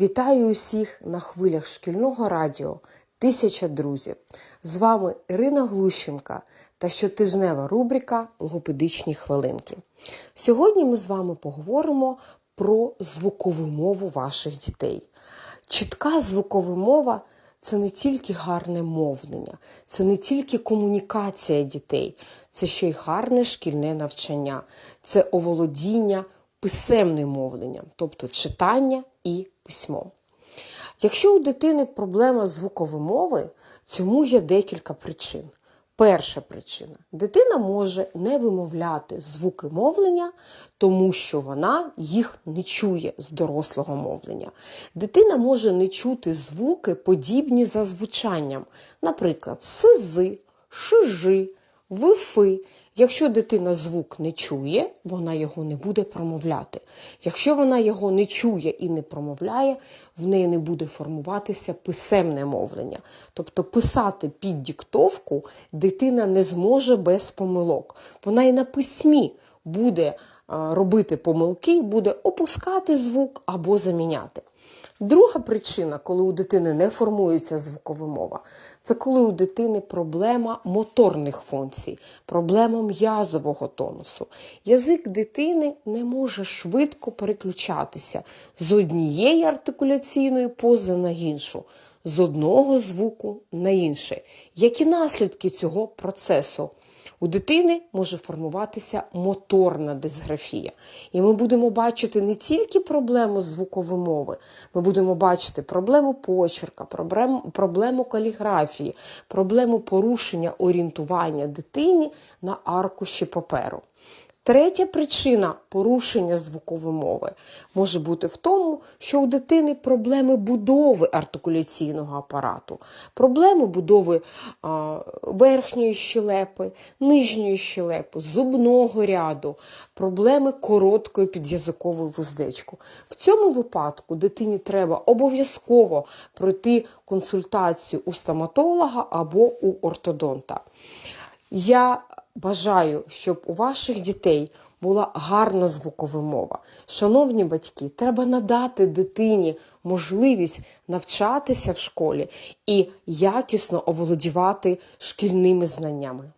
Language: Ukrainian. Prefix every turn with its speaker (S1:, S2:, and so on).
S1: Вітаю усіх на хвилях шкільного радіо Тисяча друзів. З вами Ірина Глущенка та щотижнева рубрика Логопедичні хвилинки. Сьогодні ми з вами поговоримо про звукову мову ваших дітей. Чітка звукова мова це не тільки гарне мовлення, це не тільки комунікація дітей, це ще й гарне шкільне навчання, це оволодіння писемним мовленням, тобто читання і письмо. Якщо у дитини проблема звукової мови, цьому є декілька причин. Перша причина дитина може не вимовляти звуки мовлення, тому що вона їх не чує з дорослого мовлення. Дитина може не чути звуки, подібні за звучанням, наприклад, сизи, шижи, вифи. Якщо дитина звук не чує, вона його не буде промовляти. Якщо вона його не чує і не промовляє, в неї не буде формуватися писемне мовлення. Тобто писати під диктовку дитина не зможе без помилок. Вона і на письмі буде робити помилки, буде опускати звук або заміняти. Друга причина, коли у дитини не формується звукова мова, це коли у дитини проблема моторних функцій, проблема м'язового тонусу. Язик дитини не може швидко переключатися з однієї артикуляційної пози на іншу, з одного звуку на інший. Які наслідки цього процесу? У дитини може формуватися моторна дисграфія. І ми будемо бачити не тільки проблему звукової мови, ми будемо бачити проблему почерка, проблему, проблему каліграфії, проблему порушення орієнтування дитині на аркуші паперу. Третя причина порушення звукової мови може бути в тому, що у дитини проблеми будови артикуляційного апарату, проблеми будови а, верхньої щелепи, нижньої щелепи, зубного ряду, проблеми короткої під'язикової вуздечку. В цьому випадку дитині треба обов'язково пройти консультацію у стоматолога або у ортодонта. Я бажаю, щоб у ваших дітей була гарна звукова мова. Шановні батьки, треба надати дитині можливість навчатися в школі і якісно оволодівати шкільними знаннями.